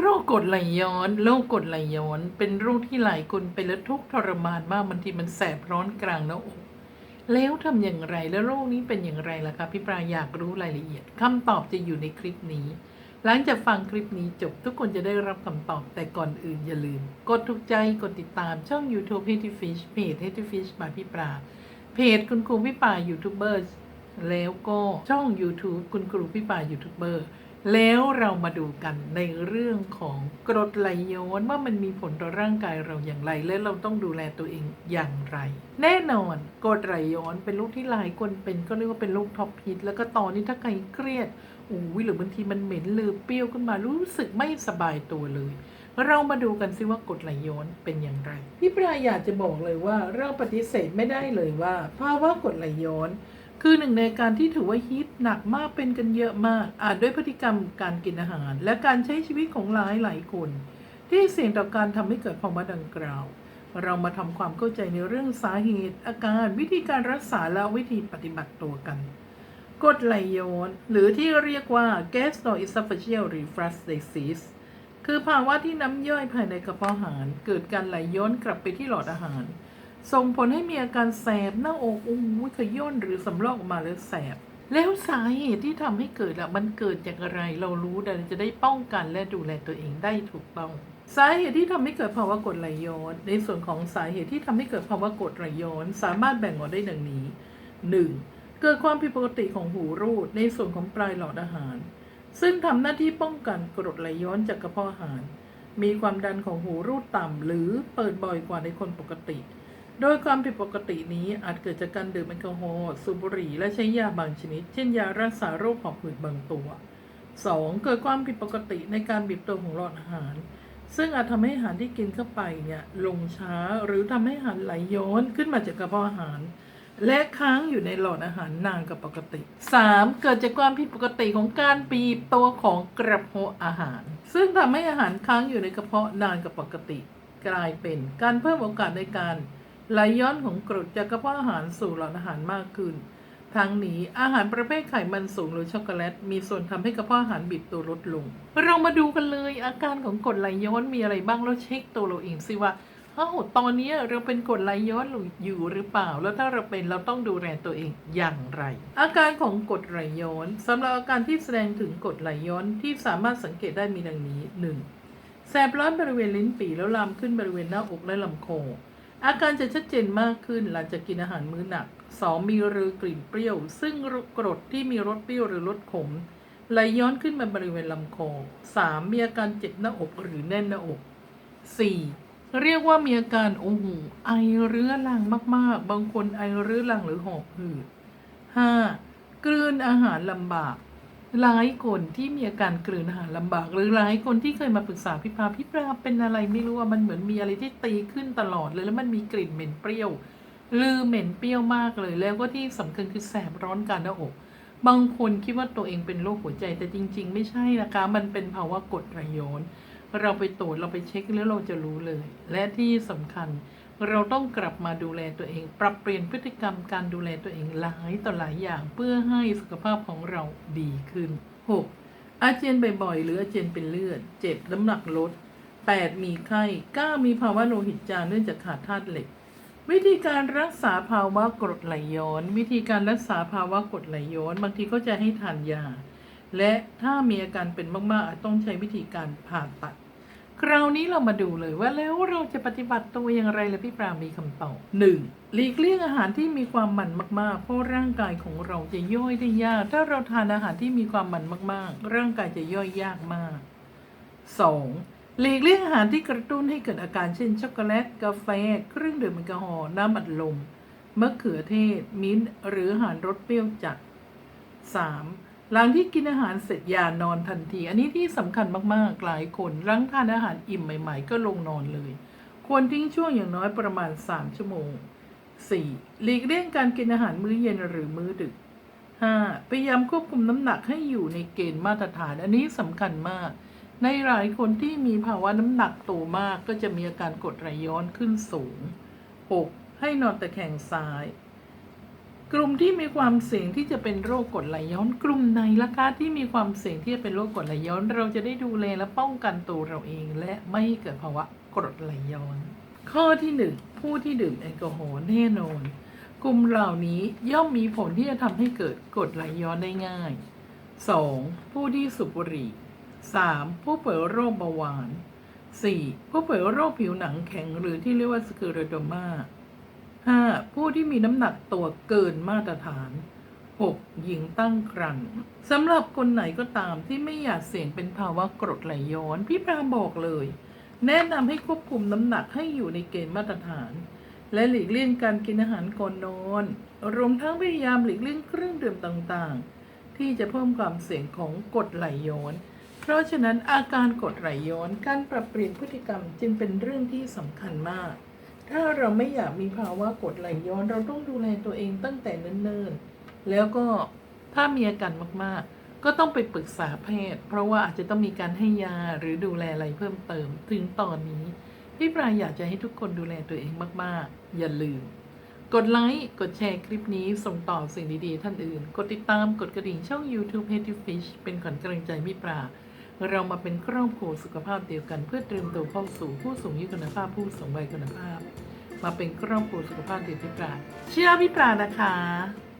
โรคกรดไหลย้อน โรคกรดไหลย้อน เป็นโรคที่หลายคนเป็นแล้วทุกทรมานมากบางทีมันแสบร้อนกลางหน้าอกแล้วทำอย่างไรแล้วโรคนี้เป็นอย่างไรล่ะคะพี่ปลาอยากรู้รายละเอียดคำตอบจะอยู่ในคลิปนี้ หลังจากฟังคลิปนี้จบทุกคนจะได้รับคำตอบแต่ก่อนอื่นอย่าลืม กดถูกใจกดติดตามช่อง YouTube h e t y Fish เพจ h e t y Fish บายพี่ปลาเพจคุณครูพี่ปลายูทูบเบอร์แล้วก็ช่อง YouTube คุณครูพี่ปลายูทูบเบอร์ แล้วเรามาดูกันในเรื่องของกรดไหลย้อนว่ามันมีผลต่อร่างกายเราอย่างไร และเราต้องดูแลตัวเองอย่างไร แน่นอนกรดไหลย้อนเป็นโรคที่หลายคนเป็นก็เรียกว่าเป็นโรคท็อปฮิตแล้วก็ตอนนี้ถ้าใครเครียดอุ้หรือบางทีมันเหม็นหรือเปรี้ยวขึ้นมารู้สึกไม่สบายตัวเลย เรามาดูกันซิว่ากรดไหลย้อนเป็นอย่างไร พี่ปราอยากจะบอกเลยว่าเราปฏิเสธไม่ได้เลยว่าภาวะกรดไหลย้อน คือหนึ่งในการที่ถือว่าฮิตหนักมากเป็นกันเยอะมาก อาจด้วยพฤติกรรมการกินอาหาร และการใช้ชีวิตของหลายหลายคน ที่เสี่ยงต่อการทำให้เกิดภาวะดังกล่าว เรามาทำความเข้าใจในเรื่องสาเหตุ อาการวิธีการรักษาและวิธีปฏิบัติตัวกันกรดไหลย้อนหรือที่เรียกว่า gastroesophageal reflux disease คือภาวะที่น้ำย่อยภายในกระเพาะอาหาร เกิดการไหลย้อนกลับไปที่หลอดอาหาร ส่งผลให้มีอาการแสบหน้าอกอู้ยขย่นหรือสำลอกออกมาแล้วแสบ แล้วสาเหตุที่ทำให้เกิดอะมันเกิดจากอะไรเรารู้เราจะได้ป้องกันและดูแลตัวเองได้ถูกต้องสาเหตุที่ทำให้เกิดภาวะกรดไหลย้อน ในส่วนของสาเหตุที่ทำให้เกิดภาวะกรดไหลย้อน สามารถแบ่งออกได้ดังนี้ 1. เกิดความผิดปกติของหูรูด ในส่วนของปลายหลอดอาหาร ซึ่งทำหน้าที่ป้องกันกรดไหลย้อนจากกระเพาะอาหาร มีความดันของหูรูดต่ำหรือเปิดบ่อยกว่าในคนปกติ โดยความผิดปกตินี้อาจเกิดจากการดื่มแอลกอฮอล์สูบบุหรี่และใช้ยาบางชนิด เช่นยารักษาโรคหอบหืดบางตัว 2. เกิดความผิดปกติในการบีบตัวของหลอดอาหาร ซึ่งอาจทำให้อาหารที่กินเข้าไปเนี่ยลงช้าหรือทำให้อาหารไหลย้อนขึ้นมาจากกระเพาะอาหาร และค้างอยู่ในหลอดอาหารนานกว่าปกติ 3. เกิดจากความผิดปกติของการบีบตัวของกระเพาะอาหาร ซึ่งทำให้อาหารค้างอยู่ในกระเพาะนานกว่าปกติ กลายเป็นการเพิ่มโอกาสในการ ไหลย้อนของกรดจากกระเพาะอาหารสู่หลอดอาหารมากขึ้น ทั้งนี้อาหารประเภทไขมันสูงหรือช็อกโกแลต มีส่วนทำให้กระเพาะอาหารบีบตัวลดลง เรามาดูกันเลยอาการของกรดไหลย้อนมีอะไรบ้างแล้วเช็คตัวเราเองสิว่าอ้าตอนนี้เราเป็นกรดไหลย้อนอยู่หรือเปล่า แล้วถ้าเราเป็นเราต้องดูแลตัวเองอย่างไร อาการของกรดไหลย้อนสำหรับอาการที่แสดงถึงกรดไหลย้อนที่สามารถสังเกตได้มีดังนี้ 1. แสบร้อนบริเวณลิ้นปี่แล้วลามขึ้นบริเวณหน้าอกและลำคอ อาการจะชัดเจนมากขึ้นหลังจากกินอาหารมื้อหนัก 2. มีรือกลิ่นเปรี้ยว ซึ่งกรดที่มีรสเปรี้ยวหรือรสขมไหลย้อนขึ้นมาบริเวณลำคอ 3. มีอาการเจ็บหน้าอกหรือแน่นหน้าอก 4. เรียกว่ามีอาการโอ้โหไอเรื้อรังมากๆ บางคนไอเรื้อรังหรือหอบหืด 5. กลืนอาหารลำบาก หลายคนที่มีอาการกลืนอาหารลำบาก หรือหลายคนที่เคยมาปรึกษาพี่ปาพี่ปราเป็นอะไรไม่รู้ว่ามันเหมือนมีอะไรที่ตีขึ้นตลอดเลยแล้วมันมีกลิ่นเหม็นเปรี้ยวลือเหม็นเปรี้ยวมากเลย แล้วก็ที่สำคัญคือแสบร้อนการหน้าอก บางคนคิดว่าตัวเองเป็นโรคหัวใจแต่จริง ๆ ไม่ใช่นะคะ มันเป็นภาวะกดไหลย้อนเราไปตรวจเราไปเช็คแล้วเราจะรู้เลย และที่สำคัญ เราต้องกลับมาดูแลตัวเอง ปรับเปลี่ยนพฤติกรรมการดูแลตัวเองหลายต่อหลายอย่างเพื่อให้สุขภาพของเราดีขึ้น 6. อาเจียนบ่อยๆ หรืออาเจียนเป็นเลือด 7. น้ำหนักลด 8. มีไข้ 9. มีภาวะโลหิตจางเนื่องจากขาดธาตุเหล็ก วิธีการรักษาภาวะกรดไหลย้อน วิธีการรักษาภาวะกรดไหลย้อนบางทีก็จะให้ทานยา และถ้ามีอาการเป็นมากๆอาจต้องใช้วิธีการผ่าตัด คราวนี้เรามาดูเลยว่าแล้วเราจะปฏิบัติตัวอย่างไรและพี่ปรามีคำตอบ 1. หลีกเลี่ยงอาหารที่มีความมันมาก ๆ เพราะร่างกายของเราจะย่อยได้ยาก ถ้าเราทานอาหารที่มีความมันมาก ๆ ร่างกายจะย่อยยากมาก 2. หลีกเลี่ยงอาหารที่กระตุ้นให้เกิดอาการเช่นช็อกโกแลต กาแฟ เครื่องดื่มแอลกอฮอล์น้ำอัดลมมะเขือเทศ มิ้นท์หรืออาหารรสเปรี้ยวจัด 3. หลังที่กินอาหารเสร็จอย่านอนทันที อันนี้ที่สำคัญมากๆ หลายคนหลังทานอาหารอิ่มใหม่ ๆ ก็ลงนอนเลย ควรทิ้งช่วงอย่างน้อยประมาณ 3 ชั่วโมง 4. หลีกเลี่ยงการกินอาหารมื้อเย็นหรือมื้อดึก 5. พยายามควบคุมน้ำหนักให้อยู่ในเกณฑ์มาตรฐาน อันนี้สำคัญมาก ในหลายคนที่มีภาวะน้ำหนักโตมากก็จะมีอาการกดไหลย้อนขึ้นสูง 6. ให้นอนตะแคงซ้าย กลุ่มที่มีความเสี่ยงที่จะเป็นโรคกรดไหลย้อนกลุ่มไหนล่ะคะที่มีความเสี่ยงที่จะเป็นโรคกรดไหลย้อน เราจะได้ดูแลและป้องกันตัวเราเอง และไม่เกิดภาวะกรดไหลย้อน ข้อที่หนึ่งผู้ที่ดื่มแอลกอฮอล์แน่นอน กลุ่มเหล่านี้ย่อมมีผลที่จะทำให้เกิดกรดไหลย้อนได้ง่าย 2. ผู้ที่สูบบุหรี่ 3. ผู้ป่วยโรคเบาหวาน 4. ผู้ป่วยโรคผิวหนังแข็งหรือที่เรียกว่าสเคอโรโดมา 5. ผู้ที่มีน้ำหนักตัวเกินมาตรฐาน 6. หญิงตั้งครรภ์สำหรับคนไหนก็ตามที่ไม่อยากเสี่ยงเป็นภาวะกรดไหลย้อน พี่ปราบอกเลย แนะนำให้ควบคุมน้ำหนักให้อยู่ในเกณฑ์มาตรฐาน และหลีกเลี่ยงการกินอาหารก่อนนอนรวมทั้งพยายามหลีกเลี่ยงเครื่องดื่มต่างๆ ที่จะเพิ่มความเสี่ยงของกรดไหลย้อนเพราะฉะนั้นอาการกรดไหลย้อนการปรับเปลี่ยนพฤติกรรมจึงเป็นเรื่องที่สำคัญมาก ถ้าเราไม่อยากมีภาวะกดไหลย้อนเราต้องดูแลตัวเองตั้งแต่เนิ่นๆ แล้วก็ถ้ามีอาการมากๆ ก็ต้องไปปรึกษาแพทย์ เพราะว่าอาจจะต้องมีการให้ยาหรือดูแลอะไรเพิ่มเติม ถึงตอนนี้ พี่ปลาอยากจะให้ทุกคนดูแลตัวเองมากๆ อย่าลืม กดไลค์กดแชร์คลิปนี้ส่งต่อสิ่งดีๆ ท่านอื่น กดติดตามกดกระดิ่งช่อง YouTube h e a d y Fish เป็นขวัญกำลังใจพี่ปลา เรามาเป็นครอบครัวสุขภาพเดียวกัน เพื่อเตรียมตัวเข้าสู่ผู้สูงอายุคุณภาพผู้สูงวัยคุณภาพ มาเป็นครอบครัวสุขภาพเดียวพี่ปลาเชื่อพี่ปลานะคะ